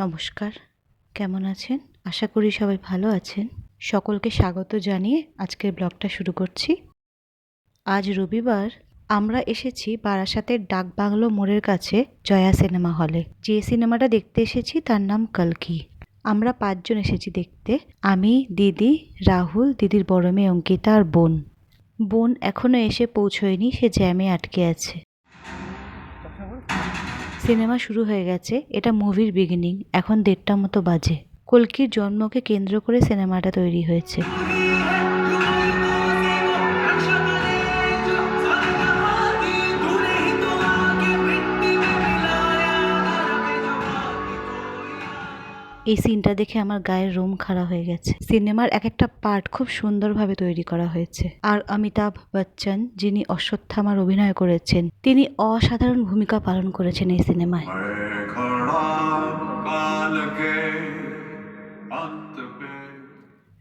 নমস্কার। কেমন আছেন? আশা করি সবাই ভালো আছেন। সকলকে স্বাগত জানিয়ে আজকের ব্লগটা শুরু করছি। আজ রবিবার আমরা এসেছি বারাসাতের ডাকবাংলো মোড়ের কাছে জয়া সিনেমা হলে। যে সিনেমাটা দেখতে এসেছি তার নাম কলকি। আমরা পাঁচজন এসেছি দেখতে। আমি, দিদি, রাহুল, দিদির বড় মেয়ে অঙ্কিতা আর বোন। বোন এখনও এসে পৌঁছয়নি, সে জ্যামে আটকে আছে। সিনেমা শুরু হয়ে গেছে, এটা মুভির বিগিনিং এখন দেড়টা মতো বাজে। কল্কির জন্মকে কেন্দ্র করে সিনেমাটা তৈরি হয়েছে। এই সিনটা দেখে আমার গায়ের রোম খাড়া হয়ে গেছে। সিনেমার এক একটা পার্ট খুব সুন্দরভাবে তৈরি করা হয়েছে। আর অমিতাভ বচ্চন, যিনি অশ্বত্থামার অভিনয় করেছেন, তিনি অসাধারণ ভূমিকা পালন করেছেন এই সিনেমায়। मैं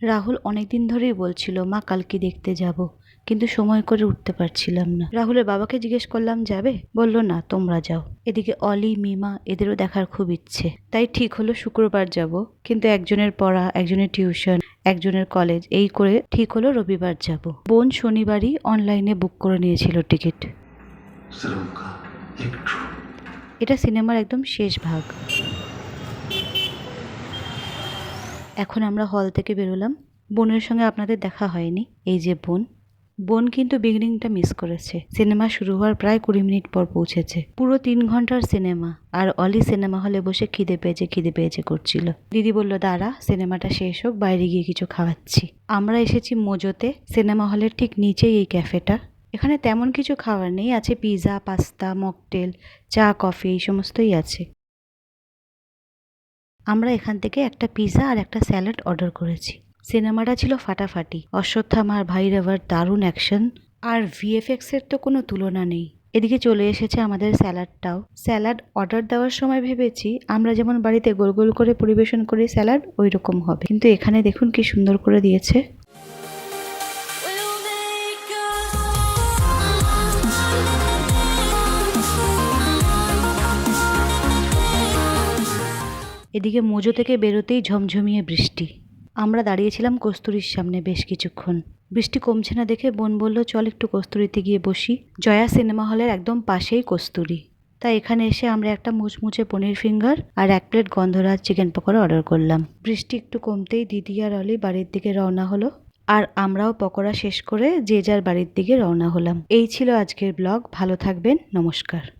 রাহুল অনেক দিন ধরেই বলছিল মা কালকে দেখতে যাব। কিন্তু সময় করে উঠতে পারছিলাম না। রাহুলের বাবাকে জিজ্ঞেস করলাম যাবে? বলল না তোমরা যাও। এদিকে অলি মিমা এদেরও দেখার খুব ইচ্ছে। তাই ঠিক হলো শুক্রবার যাব। কিন্তু একজনের পড়া একজনের টিউশন একজনের কলেজ এই করে ঠিক হলো রবিবার যাব। বোন শনিবারই অনলাইনে বুক করে নিয়েছিল টিকিট। এটা সিনেমার একদম শেষ ভাগ। এখন আমরা হল থেকে বেরোলাম। বোনের সঙ্গে আপনাদের দেখা হয়নি। এই যে বোন। বোন কিন্তু বিগিনিংটা মিস করেছে। সিনেমা শুরু হওয়ার প্রায় কুড়ি মিনিট পর পৌঁছেছে। পুরো তিন ঘণ্টার সিনেমা আর অলি সিনেমা হলে বসে খিদে পেয়েছে খিদে পেয়েছে করছিল। দিদি বলল, দাঁড়া সিনেমাটা শেষ হোক, বাইরে গিয়ে কিছু খাওয়াচ্ছি। আমরা এসেছি মোজোতে। সিনেমা হলের ঠিক নিচেই এই ক্যাফেটা এখানে তেমন কিছু খাবার নেই। আছে পিৎজা পাস্তা মকটেল চা কফি এই সমস্তই আছে। আমরা এখান থেকে একটা পিৎজা আর একটা স্যালাড অর্ডার করেছি। সিনেমাটা ছিল ফাটাফাটি। অশ্বত্থামার ভাইরাভার দারুণ অ্যাকশন আর ভিএফএক্স এর তো কোনো তুলনা নেই। এদিকে চলে এসেছে আমাদের স্যালাডটাও স্যালাড অর্ডার দেওয়ার সময় ভেবেছি, আমরা যেমন বাড়িতে গোল গোল করে পরিবেশন করি স্যালাড ওই রকম হবে। কিন্তু এখানে দেখুন কি সুন্দর করে দিয়েছে। এদিকে মোজো থেকে বেরোতেই ঝমঝমিয়ে বৃষ্টি। আমরা দাঁড়িয়েছিলাম কস্তুরির সামনে বেশ কিছুক্ষণ। বৃষ্টি কমছে না দেখে বোন বলল, চল একটু কস্তুরিতে গিয়ে বসি। জয়া সিনেমা হলের একদম পাশেই কস্তুরি। তাই এখানে এসে আমরা একটা মুচমুচে পনির ফিঙ্গার আর এক প্লেট গন্ধরাজ চিকেন পকোড়া অর্ডার করলাম। বৃষ্টি একটু কমতেই দিদি আর অলি বাড়ির দিকে রওনা হলো আর আমরাও পকোড়া শেষ করে যে যার বাড়ির দিকে রওনা হলাম। এই ছিল আজকের ব্লগ। ভালো থাকবেন। নমস্কার।